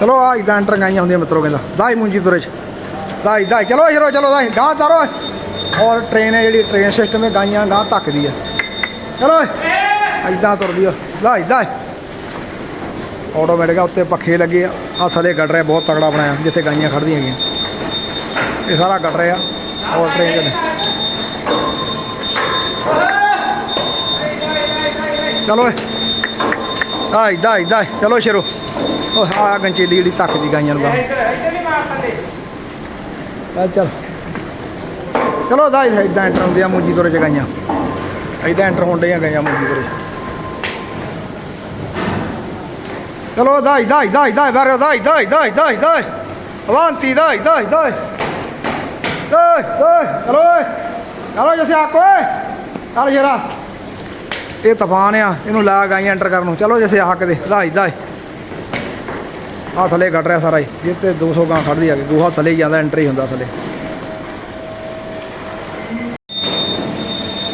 ਚਲੋ ਆ ਇਦਾਂ ਐਂਟਰ ਗਾਈਆਂ ਹੁੰਦੀਆਂ ਮਿੱਤਰੋ ਕਹਿੰਦਾ। ਦਾਈ ਮੁੰਜੀ ਤੁਰੇ ਚ। ਦਾਈ ਦਾਈ, ਚਲੋ ਜਰੋ ਚਲੋ ਦਾਈ ਗਾਂ ਤਾਰੋ ਔਰ ਟ੍ਰੇਨ ਹੈ ਜਿਹੜੀ ਟ੍ਰੇਨ ਸਿਸਟਮ ਹੈ, ਗਾਈਆਂ ਗਾਂ ਧੱਕਦੀ ਹੈ। ਚਲੋ ਇਦਾਂ ਤੁਰਦੀ ਆ। ਦਾਈ ਦਾਈ। ਆਟੋਮੈਟਿਕ ਆ, ਉੱਤੇ ਪੱਖੇ ਲੱਗੇ ਆ। ਆ ਥੱਲੇ ਗਟਰ ਹੈ, ਬਹੁਤ ਤਗੜਾ ਬਣਾਇਆ, ਜਿੱਥੇ ਗਾਈਆਂ ਖੜਦੀਆਂ ਹੈਗੀਆਂ। ਇਹ ਸਾਰਾ ਗਟਰ ਆ, ਔਰ ਟ੍ਰੇਨ ਦੇ ਚਲੋ ਦਾਈ ਦਾਈ ਦਾਈ, ਚਲੋ ਸ਼ੇਰੋ। ਉਹ ਆ ਗੰਚੇਲੀ ਜਿਹੜੀ ਧੱਕਦੀ ਗਾਈਆਂ ਨੂੰ ਗਾਂ ਚੱਲ ਚਲੋ ਦਾਈ ਇਦਾਂ ਐਂਟਰ ਹੁੰਦੇ ਆ ਮੂਜੀ ਤੋਰੇ ਚ ਗਾਈਆਂ ਇਦਾਂ ਐਂਟਰ ਹੁੰਦੇ ਆ ਗਾਈਆਂ ਮੂੰਜੀ ਤੋਰੇ ਚਲੋ ਦਾਈ ਦਾਈ ਦਾਈ ਦਾਈ ਬਾਰੇ ਦਾਈ ਦਾਈ ਦਾਈ ਦਾਈ ਦਾਈ ਅਵਾਂਤੀ ਦਾਈ ਦਾਈ ਦਾਈ ਦਾਈ ਦਾਈ ਚਲੋ ਓਏ ਚਲੋ ਜਸੇ ਆਕੋ ਓਏ ਜਰਾ ਇਹ ਤੂਫਾਨ ਆ ਇਹਨੂੰ ਲਾ ਗਾਈਆਂ ਐਂਟਰ ਕਰਨ ਨੂੰ ਚਲੋ ਜਸੇ ਹੱਕ ਦੇ ਦਾਈ ਦਾਈ ਆ ਥੱਲੇ ਕੱਟ ਰਿਹਾ ਸਾਰਾ ਹੀ। ਜਿੱਤੇ 200 ਗਾਂ ਖੜਦੀ ਆ ਗਈ ਗੋਹਾ ਥੱਲੇ ਹੀ ਜਾਂਦਾ ਐਂਟਰੀ ਹੁੰਦਾ ਥੱਲੇ।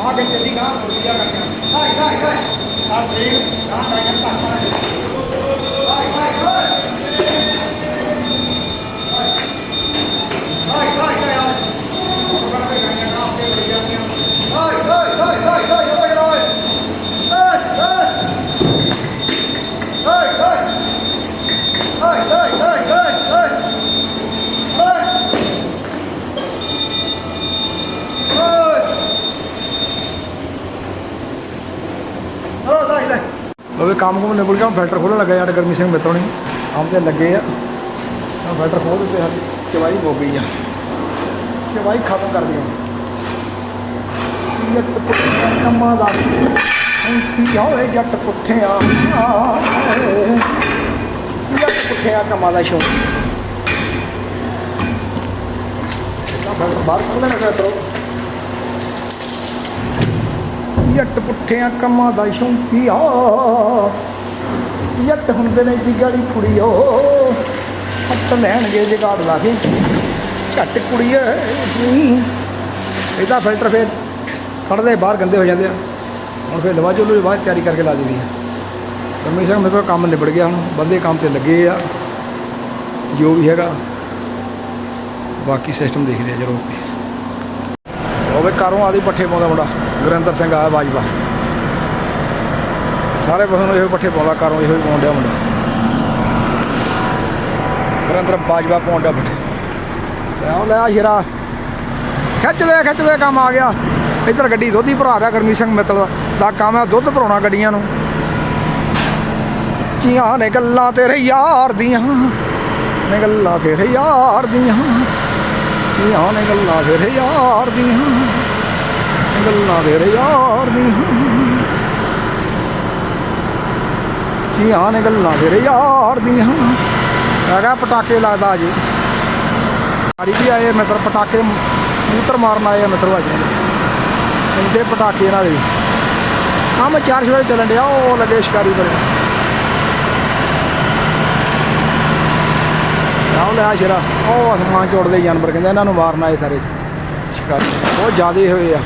ਆ ਕੇ ਚੱਲੀ ਗਾਂ ਵਧੀਆ ਗਾਈਆਂ ਦਾਈ ਦਾਈ ਦਾਈ ਆ ਟ੍ਰੇਨ ਗਾਂ ਗਾਈਆਂ ਧੱਕ ਉਹ ਕੰਮ ਕੁਮ ਨਿਬੜ ਗਿਆ, ਹੁਣ ਫਿਲਟਰ ਖੋਲਣ ਲੱਗਾ ਯਾਰ ਗਰਮੀ ਸਿੰਘ ਮਿੱਤਰੋਂ ਨਹੀਂ ਆਮ ਤੇ ਲੱਗੇ ਆ। ਆ ਫਿਲਟਰ ਖੋਲ ਦਿੱਤੇ ਹਨ ਚਵਾਈ ਹੋ ਗਈ ਆ। ਚਵਾਈ ਖਤਮ ਕਰ ਦਿਓ। ਜੱਟ ਪੁੱਠਿਆਂ ਕੰਮਾਂ ਦਾ। ਕੀ ਹੋਏ ਜੱਟ ਪੁੱਠਿਆਂ ਜੱਟ ਪੁੱਠਿਆਂ ਕੰਮਾਂ ਦਾ ਸ਼ੌਕ? ਨਾ ਬਾਹਰ ਖੋਲਣਾ ਕਰੋ ਜੱਟ ਪੁੱਠਿਆਂ ਕੰਮਾਂ ਦਾ ਸ਼ੌਂਕੀਆ। ਜੱਟ ਹੁੰਦੇ ਨੇ ਜਿਗੜੀ ਕੁੜੀਓ। ਹੱਥ ਲੈਣਗੇ ਜਗਾੜ ਲਾ ਕੇ ਝੱਟ ਕੁੜੀਏ ਇਹਦਾ ਫਿਲਟਰ ਫੇਰ ਕੱਢਦੇ ਬਾਹਰ ਗੰਦੇ ਹੋ ਜਾਂਦੇ ਆ। ਹੁਣ ਫੇਰ ਲਵਾ ਚੋਲੂ ਬਾਅਦ ਤਿਆਰੀ ਕਰਕੇ ਲਾ ਦਿੰਦੀ ਆ। ਰਮੇਸ਼ ਸਿੰਘ ਮੇਰੇ ਕੋਲ ਕੰਮ ਨਿਬੜ ਗਿਆ ਹੁਣ। ਬੰਦੇ ਕੰਮ ਤੇ ਲੱਗੇ ਆ। ਜੋ ਵੀ ਹੈਗਾ। ਬਾਕੀ ਸਿਸਟਮ ਦੇਖਦੇ ਆ ਜਦੋਂ ਹੋਵੇ ਕਾਰੋਂ ਆਦੀ ਪੱਠੇ ਪਾਉਂਦਾ ਮੁੰਡਾ। ਗੁਰਿੰਦਰ ਸਿੰਘ ਆ ਬਾਜਵਾ। ਸਾਰੇ ਪਸ਼ੂ ਨੂੰ ਇਹੋ ਪੱਠੇ ਪਾਉਂਦਾ ਕਾਰੋਂ ਇਹੋ ਹੀ ਪਾਉਣ ਡਿਆ ਮੁੰਡਾ। ਗੁਰਿੰਦਰ ਬਾਜਵਾ ਪਾਉਣ ਪੱਠੇ। ਤੇ ਲੈ ਆ ਸ਼ੇਰਾ। ਖਿੱਚਦੇ ਖਿੱਚਦੇ ਕੰਮ ਆ ਗਿਆ। ਇੱਧਰ ਗੱਡੀ ਦੁੱਧ ਹੀ ਭਰਾ ਰਿਹਾ ਗਰਮੀ ਸਿੰਘ ਮਿੱਤਲ ਦਾ। ਦਾ ਕੰਮ ਹੈ ਦੁੱਧ ਭਰਾਉਣਾ ਗੱਡੀਆਂ ਨੂੰ। ਕੀਆਂ ਨੇ ਗੱਲਾਂ ਤੇਰੇ ਯਾਰ ਦੀਆਂ। ਨੇ ਗੱਲਾਂ ਤੇਰੇ ਯਾਰ ਦੀਆਂ। ਕੀਆਂ ਨੇ ਗੱਲਾਂ ਤੇਰੇ ਯਾਰ ਦੀਆਂ। ਗੱਲਾਂ ਤੇਰੇ ਯਾਰ ਦੀਆਂ ਕੀਆਂ ਨੇ ਗੱਲਾਂ ਤੇਰੇ ਯਾਰ ਦੀਆਂ ਹੈਗਾ ਪਟਾਕੇ ਲੱਗਦਾ ਜੀ। ਸਾਰੀ ਵੀ ਆਏ ਮਿੱਤਰ ਪਟਾਕੇ ਮੂਤਰ ਮਾਰਨ ਆਏ ਮਿੱਤਰ ਅੱਜ ਇੰਦੇ ਪਟਾਕੇ ਨਾਲ ਦੇ ਕੰਮ ਮੈਂ ਚਾਰ ਸਵੇਰੇ ਚੱਲਣ ਡਿਆ, ਉਹ ਲੱਗੇ ਸ਼ਿਕਾਰੀ ਪਰ ਆਹ ਲੈ ਆ ਸ਼ੇਰਾ। ਉਹ ਅਸਮਾਨ ਚੋੜਦੇ ਜਾਨਵਰ ਕਹਿੰਦੇ ਇਹਨਾਂ ਨੂੰ ਮਾਰਨਾ ਆਏ ਸਾਰੇ। ਸ਼ਿਕਾਰੀ। ਬਹੁਤ ਜ਼ਿਆਦੇ ਹੋਏ ਆ।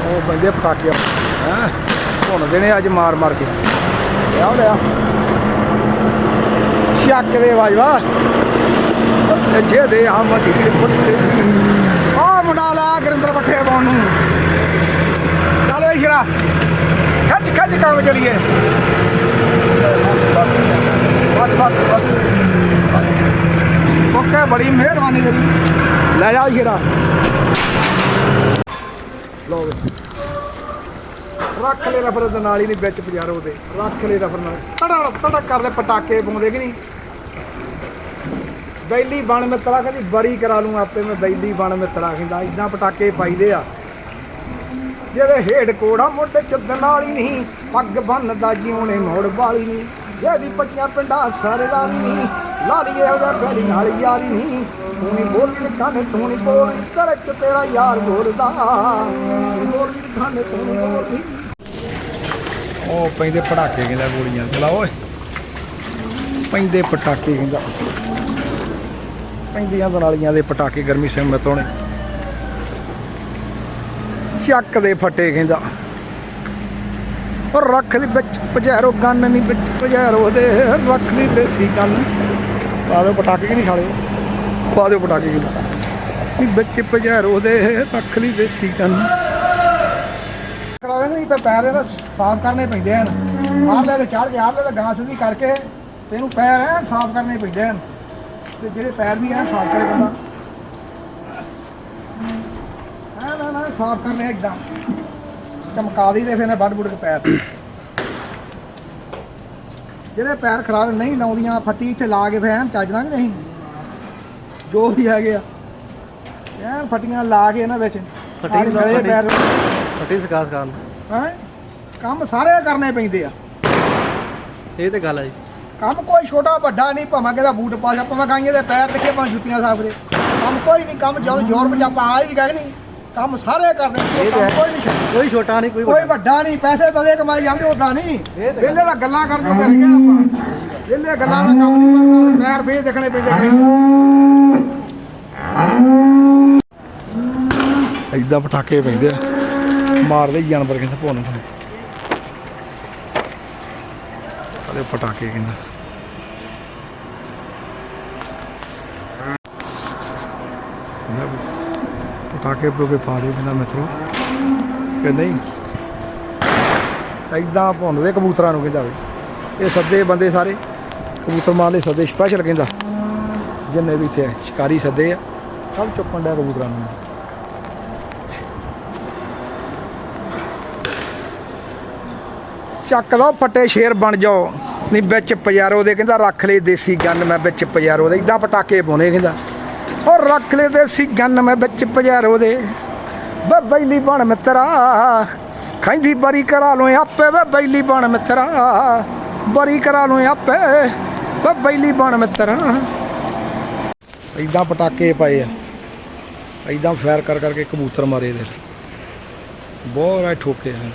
ਉਹ ਬੰਦੇ ਪਟਾਕੇ ਹੈ? ਭੁੰਨ ਦੇਣੇ ਅੱਜ ਮਾਰ ਮਾਰ ਕੇ। ਲਿਆ ਲਿਆ ਸ਼ੱਕ ਦੇ ਵਾਜਵਾ। ਜੇ ਦੇ ਹਮ ਢੀੜ ਫੁੱਟੇ ਆ ਮੁੰਡਾ ਲਾ ਗਰਿੰਦਰ ਪੱਠੇ ਪਾਉਣ ਨੂੰ। ਚੱਲ ਏ ਸ਼ਰਾ। ਖੱਚ ਕੰਮ ਚਲੀਏ। ਬਸ ਬਸ ਬਸ। ਓਕੇ, ਬੜੀ ਮਿਹਰਬਾਨੀ ਤੇਰੀ। ਲੈ ਜਾ ਸ਼ਰਾ। ਲੋ ਵੇ ਰੱਖ ਲੈ ਰਫਰ ਦੇ ਨਾਲ ਹੀ ਨਹੀਂ ਵਿੱਚ ਪਜਾਰੋ ਦੇ। ਰੱਖ ਲੈ ਰਫਰ ਨਾਲ। ਤੜਾ ਤੜਾ ਕਰਦੇ ਪਟਾਕੇ ਪਾਉਂਦੇ ਕਿ ਨਹੀਂ? ਬੈਲੀ ਬਣ ਮਿੱਤਰਾ ਕਹਿੰਦੀ, ਬਰੀ ਕਰਾ ਲੂੰ ਆਪੇ, ਮੈਂ ਬੈਲੀ ਬਣ ਮਿੱਤਰਾ ਕਹਿੰਦਾ। ਇਦਾਂ ਪਟਾਕੇ ਪਾਈਦੇ ਆ। ਜਿਹਦੇ ਹੇਡ ਕੋੜਾ ਮੋਢੇ ਚੱਦਣ ਵਾਲੀ ਨਹੀਂ, ਪੱਗ ਬੰਨਦਾ ਜਿਉਣੇ ਮੋੜ ਵਾਲੀ ਨਹੀਂ। ਜਿਹਦੀ ਪੱਕੀਆਂ ਪਿੰਡਾਂ ਸਰਦਾਰੀ ਨਹੀਂ ਲਾਲੀਏ ਉਹਦਾ ਬੈਲੀ ਨਾਲ ਯਾਰੀ ਨਹੀਂ ਤੂੰ ਨਹੀਂ ਬੋਲਦੀ ਤੇ ਖਾਨੇ ਤੂੰ ਨਹੀਂ ਬੋਲਦੀ ਤੇਰੇ ਤੇਰਾ ਯਾਰ ਬੋਲਦਾ। ਤੂੰ ਬੋਲਦੀ ਤੇ ਤੂੰ ਨਹੀਂ ਬੋਲਦੀ ਉਹ ਪੈਂਦੇ ਪਟਾਕੇ ਕਹਿੰਦਾ ਗੋਲੀਆਂ, ਚਲਾ ਓਏ। ਪੈਂਦੇ ਪਟਾਕੇ ਕਹਿੰਦਾ। ਪੈਂਦੀਆਂ ਦਨਾਲੀਆਂ ਦੇ ਪਟਾਕੇ ਗਰਮੀ ਸਿੰਘ ਮਿੱਤਰੋਂ ਚੱਕ ਦੇ ਫੱਟੇ ਕਹਿੰਦਾ। ਰੱਖ ਦੀ ਵਿੱਚ, ਪਜੈਰੋ ਗੰਨ ਨਹੀਂ ਵਿੱਚ, ਪਜੈਰੋ ਦੇ, ਰੱਖ ਦੀ ਦੇਸੀ ਗੰਨ। ਪਾ ਦਿਓ ਪਟਾਕੇ ਕਿ ਨਹੀਂ ਖਾਲੇ ਪਾ ਦਿਓ ਪਟਾਕੇ ਕਿ ਨਹੀਂ। ਬੱਚੇ ਪਜਾਰੋ ਦੇ, ਰੱਖ ਲਈ ਦੇਸੀ ਕੰਨ ਕਰਾਵੇ ਨਹੀਂ ਪੈਰ ਇਹਦਾ ਸਾਫ਼ ਕਰਨੇ ਪੈਂਦੇ ਹਨ। ਬਾਹਰਲੇ ਤੇ ਚੜ ਕੇ ਆਰਲੇ ਤੇ ਗਾਂ ਸਿੱਧੀ ਕਰਕੇ, ਤੇ ਇਹਨੂੰ ਪੈਰ ਐ ਸਾਫ਼ ਕਰਨੇ ਪੈਂਦੇ ਹਨ। ਤੇ ਜਿਹੜੇ ਪੈਰ ਵੀ ਐ ਸਾਫ਼ ਕਰੇ ਬੰਦਾ। ਨਾ ਨਾ ਨਾ ਸਾਫ਼ ਕਰਨੇ ਇੱਕਦਮ। ਚਮਕਾ ਦੀ ਤੇ ਫਿਰ ਨੇ ਵੱਢ ਬੁੱਢ ਕੇ ਪੈਰ ਜਿਹੜੇ ਪੈਰ ਖਰਾਬ ਨਹੀਂ ਲਾਉਂਦੀਆਂ ਫੱਟੀ ਇੱਥੇ ਲਾ ਕੇ ਫਿਰ ਐਨ ਚੱਜ ਨਾਲ ਕਿ ਨਹੀਂ? ਜੋ ਵੀ ਹੈਗੇ ਆ। ਐਨ ਫੱਟੀਆਂ ਲਾ ਕੇ ਇਹਨਾਂ ਵਿੱਚ। ਫੱਟੀ ਗਲੇ। ਪੈਰ ਫੱਟੀ ਸਕਾਸ ਕਰਨ ਹੈਂ? ਕੰਮ ਸਾਰੇ ਕਰਨੇ ਪੈਂਦੇ ਆ। ਇਹ ਤੇ ਗੱਲ ਹੈ ਜੀ। ਕੰਮ ਕੋਈ ਛੋਟਾ ਵੱਡਾ ਨਹੀਂ ਭਾਵੇਂ ਕਿਹਦਾ ਬੂਟ ਪਾ ਜਾ ਭਾਵੇਂ ਗਾਈਆਂ ਦੇ ਪੈਰ ਦੇਖੇ ਭਾਵੇਂ ਜੁੱਤੀਆਂ ਸਾਫ਼ ਕਰੇ। ਕੰਮ ਕੋਈ ਨਹੀਂ ਕੰਮ ਜਦੋਂ ਯੂਰਪ ਚ ਆਪਾਂ ਆਏ ਵੀ ਗਏ ਨਹੀਂ। ਕੰਮ ਸਾਰੇ ਕਰਨੇ। ਕੋਈ ਨਹੀਂ ਛੱਡ ਕੋਈ ਛੋਟਾ ਨਹੀਂ ਕੋਈ ਕੋਈ ਵੱਡਾ। ਨਹੀਂ ਪੈਸੇ ਤਦੇ ਕਮਾਈ ਜਾਂਦੇ ਉਦਾਂ ਨਹੀਂ। ਵਿਹਲੇ ਦਾ ਗੱਲਾਂ ਕਰ ਜੋ ਕਰ ਗਿਆ ਆਪਾਂ। ਵਿਹਲੇ ਗੱਲਾਂ ਦਾ ਕੰਮ ਨਹੀਂ ਕਰਨਾ ਪੈਰ ਫੇਰ ਦੇਖਣੇ ਪੈਂਦੇ ਕਈ ਇਦਾਂ ਪਟਾਕੇ ਪੈਂਦੇ ਆ। ਮਾਰਦੇ ਜਾਨਵਰ ਕਹਿੰਦਾ ਭੋਨ ਨੂੰ। ਅਰੇ ਪਟਾਕੇ ਕਹਿੰਦਾ। ਪਟਾਕੇ ਪਟੂਕੇ ਪਾ ਦਿਓ ਕਹਿੰਦਾ ਮਿੱਤਰੋ। ਕਿ ਨਹੀਂ? ਐਦਾਂ ਭੁੰਨਦੇ ਕਬੂਤਰਾਂ ਨੂੰ ਕਹਿੰਦਾ ਵੀ। ਇਹ ਸੱਦੇ ਬੰਦੇ ਸਾਰੇ, ਕਬੂਤਰ ਮਾਰ ਸੱਦੇ ਸਪੈਸ਼ਲ ਕਹਿੰਦਾ। ਜਿੰਨੇ ਵੀ ਇੱਥੇ ਸ਼ਿਕਾਰੀ ਸੱਦੇ ਆ, ਸਭ ਚੁੱਕਣ ਡਿਆ ਕਬੂਤਰਾਂ ਨੂੰ। ਚੱਕ ਲਓ ਫੱਟੇ ਸ਼ੇਰ ਬਣ ਜਾਓ। ਨਹੀਂ ਵਿੱਚ ਪਜਾਰੋ ਦੇ ਕਹਿੰਦਾ, ਰੱਖ ਲਈ ਦੇਸੀ ਗੰਨ, ਮੈਂ ਵਿੱਚ ਪਜਾਰੋ ਦੇ। ਇਦਾਂ ਪਟਾਕੇ ਪਾਉਣੇ ਕਹਿੰਦਾ। ਉਹ ਰੱਖ ਲਈ ਦੇਸੀ ਗੰਨ ਮੈਂ ਵਿੱਚ ਪਜਾਰੋ ਦੇ। ਵੇ ਬੈਲੀ ਬਣ ਮਿੱਤਰਾ ਖੈਂਦੀ ਬਰੀ ਕਰਾ ਲੋ ਆਪੇ, ਵੇ ਬੈਲੀ ਬਣ ਮਿੱਤਰਾ, ਬਰੀ ਕਰਾ ਲੋ ਆਪੇ, ਵੇ ਬੈਲੀ ਬਣ ਮਿੱਤਰਾ। ਇਦਾਂ ਪਟਾਕੇ ਪਏ ਆ। ਇਦਾਂ ਫਾਇਰ ਕਰ ਕਰਕੇ ਕਬੂਤਰ ਮਾਰੇ ਦੇ। ਬਹੁਤ ਰਾਇ ਠੋਕੇ ਆ।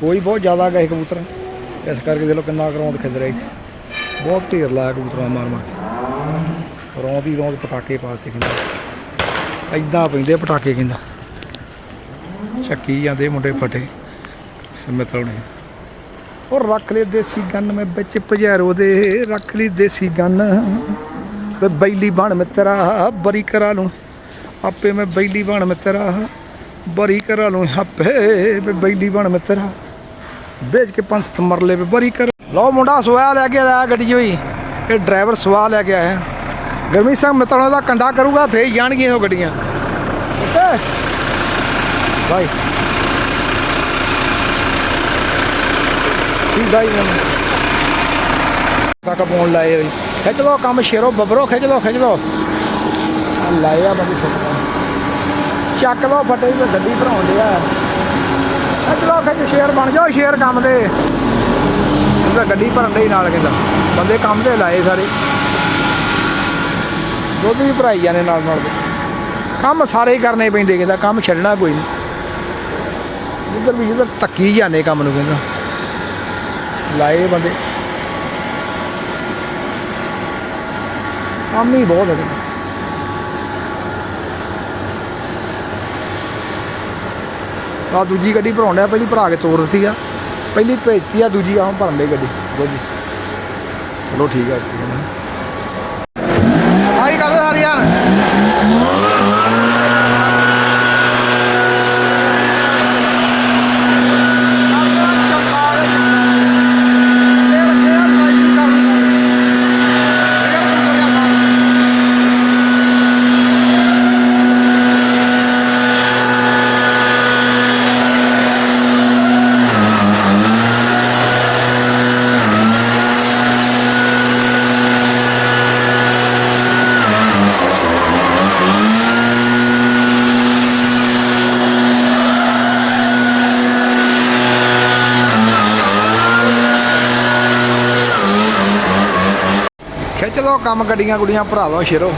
ਕੋਈ ਬਹੁਤ ਜ਼ਿਆਦਾ ਗਏ ਕਬੂਤਰ। ਇਸ ਕਰਕੇ ਦੇਖ ਕਿੰਨਾ ਕਰੌਂਦ ਖਿੱਚ ਰਿਹਾ ਇੱਥੇ ਬਹੁਤ ਢੇਰ ਲਾਇਆ ਕਬੂਤਰਾਂ ਮਾਰ ਮਾਰ ਰੌਂਦ ਹੀ ਰੌਂਦ ਪਟਾਕੇ ਪਾਤੇ ਕਹਿੰਦਾ। ਐਦਾਂ ਪੈਂਦੇ ਪਟਾਕੇ ਕਹਿੰਦਾ। ਚੱਕੀ ਜਾਂਦੇ ਮੁੰਡੇ ਫਟੇ। ਸਮਤਲ ਨੇ ਉਹ ਰੱਖ ਲਈ ਦੇਸੀ ਗੰਨ, ਮੈਂ ਵਿੱਚ ਪਜੈਰੋ ਦੇ ਰੱਖ ਲਈ ਦੇਸੀ ਗੰਨ। ਵੇ ਬੈਲੀ ਬਣ ਮਿੱਤਰਾ ਬਰੀ ਕਰਾ ਲੂੰ। ਆਪੇ ਮੈਂ ਬੈਲੀ ਬਣ ਮਿੱਤਰਾ ਬਰੀ ਕਰਾ ਲੂੰ। ਆਪੇ ਵੇ ਬੈਲੀ ਬਣ ਮਿੱਤਰਾ ਵੇਚ ਕੇ ਪੰਜ ਮਰਲੇ ਵੇ ਬਰੀ ਕਰ ਲਓ ਮੁੰਡਾ ਸੋਇਆ ਲੈ ਕੇ ਆਇਆ ਗੱਡੀ 'ਚ ਹੋਈ ਇਹ ਡਰਾਈਵਰ ਸਵਾ ਲੈ ਕੇ ਆਇਆ। ਗਰਮੀ ਸਿੰਘ ਮਿੱਤਰਾਂ ਦਾ ਕੰਡਾ ਕਰੂਗਾ ਫੇਰ ਜਾਣਗੀਆਂ ਉਹ ਗੱਡੀਆਂ। ਬਾਈ। ਠੀਕ ਬਾਈ ਮੈਂ ਕਾਕਾ ਪੌਣ ਲਾਏ ਹੋਈ ਖਿੱਚ ਲੋ ਕੰਮ ਸ਼ੇਰੋ ਬੱਬਰੋ ਖਿੱਚ ਲੋ ਖਿੱਚ ਲੋ ਆ ਲਾਇਆ ਬੰਦੀ ਛੁੱਟਦਾ ਚੱਕ ਲੋ ਫਟੇ ਤੇ ਗੱਡੀ ਭਰਾਉਣ ਡਿਆ ਖਿੱਚ ਲੋ ਖਿੱਚ ਸ਼ੇਰ ਬਣ ਜਾਓ ਸ਼ੇਰ ਕੰਮ ਦੇ। ਉਹਦਾ ਗੱਡੀ ਭਰਨ ਦੇ ਨਾਲ ਕਹਿੰਦਾ ਬੰਦੇ ਕੰਮ ਤੇ ਲਾਏ ਸਾਰੇ। ਦੁੱਧ ਵੀ ਭਰਾਈ ਜਾਂਦੇ ਨਾਲ ਨਾਲ। ਕੰਮ ਸਾਰੇ ਹੀ ਕਰਨੇ ਪੈਂਦੇ, ਕਹਿੰਦਾ ਕੰਮ ਛੱਡਣਾ ਕੋਈ ਨਹੀਂ ਜਿੱਧਰ ਵੀ ਜਿੱਧਰ ਧੱਕੀ ਜਾਂਦੇ ਕੰਮ ਨੂੰ, ਕਹਿੰਦਾ। ਲਾਏ ਬੰਦੇ। ਕੰਮ ਹੀ ਬਹੁਤ ਹੈ ਆ ਦੂਜੀ ਗੱਡੀ ਭਰਾਉਣ ਡਿਆ, ਪਹਿਲੀ ਭਰਾ ਕੇ ਤੋਰ ਦਿੱਤੀ ਆ। ਪਹਿਲੀ ਭੇਜਤੀ ਆ ਦੂਜੀ, ਆਹ ਭਰਨ ਲਈ ਗੱਡੀ। ਦੂਜੀ ਚਲੋ ਠੀਕ ਆ ਠੀਕ ਆ ਆਈ ਕਰ ਸਾਰੀ ਯਾਰ ਖਿੱਚ ਕੰਮ ਗੱਡੀਆਂ ਗੁੱਡੀਆਂ ਭਰਾ ਦੋ ਸ਼ੇਰੋ।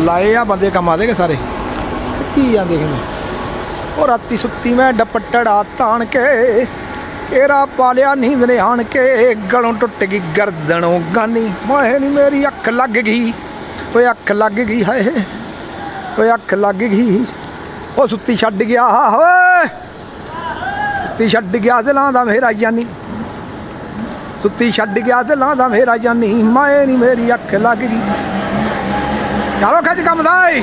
ਲਾਏ ਆ ਬੰਦੇ ਕੰਮ ਆਦੇਗੇ ਸਾਰੇ? ਕੀ ਜਾਂਦੇ ਕਹਿੰਦੇ ਉਹ ਰਾਤੀ ਸੁੱਤੀ ਮੈਂ ਡਪਟੜਾ ਤਾਣ ਕੇ ਏਰਾ ਪਾਲਿਆ ਨੀਂਦ ਨੇ ਆਣ ਕੇ, ਗਲੋਂ ਟੁੱਟ ਗਈ ਗਰਦਨੋਂ ਗਾਨੀ। ਮੋਏ ਨੀ ਮੇਰੀ ਅੱਖ ਲੱਗ ਗਈ। ਓਏ, ਅੱਖ ਲੱਗ ਗਈ ਹਾਏ। ਓਏ, ਅੱਖ ਲੱਗ ਗਈ। ਉਹ ਸੁੱਤੀ ਛੱਡ ਗਿਆ, ਓਏ। ਸੁੱਤੀ ਛੱਡ ਗਿਆ ਦਿਲਾਂ ਦਾ ਮੇਰਾ ਜਾਨੀ ਸੁੱਤੀ ਛੱਡ ਗਿਆ ਤੇ ਲਾਂਦਾ ਮੇਰਾ ਜਾਨੀ। ਮਾਏ ਨਹੀਂ ਮੇਰੀ ਅੱਖ ਲੱਗ ਗਈ। ਚਲੋ ਖਿੱਚ ਕੰਮ ਦਾ ਏ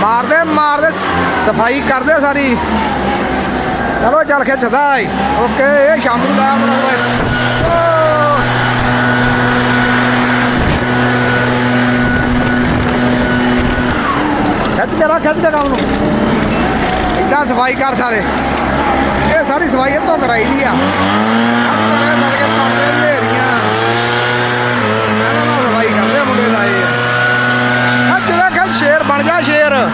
ਮਾਰਦੇ ਮਾਰਦੇ, ਸਫ਼ਾਈ ਕਰਦੇ ਸਾਰੀ। ਚਲੋ ਚੱਲ ਖਿੱਚਦਾ ਏ ਓਕੇ, ਇਹ ਸ਼ਾਮ ਨੂੰ ਦਾ ਬਣਾਉਂਦਾ ਖਿੱਚ ਕੇ ਰੱਖ ਖਿੱਚ ਕੇ ਕੰਮ ਨੂੰ। ਇਦਾਂ ਸਫ਼ਾਈ ਕਰ ਸਾਰੇ। ਇਹ ਸਾਰੀ ਸਫ਼ਾਈ ਇਹ ਤੋਂ ਕਰਾਈ ਦੀ ਆ ਸਾਰੇ ਮਿਲ ਕੇ ਪਾਉਂਦੇ ਨੇਰੀਆਂ ਇਹਨਾਂ ਨਾਲ ਸਫ਼ਾਈ ਕਰਦੇ ਆ ਮੁੰਡੇ ਦਾ ਇਹ ਖਿੱਚ ਦਾ ਖਿੱਚ ਸ਼ੇਰ ਬਣ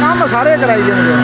ਕੰਮ ਸਾਰੇ ਕਰਾਈ ਜਾਂਦੇ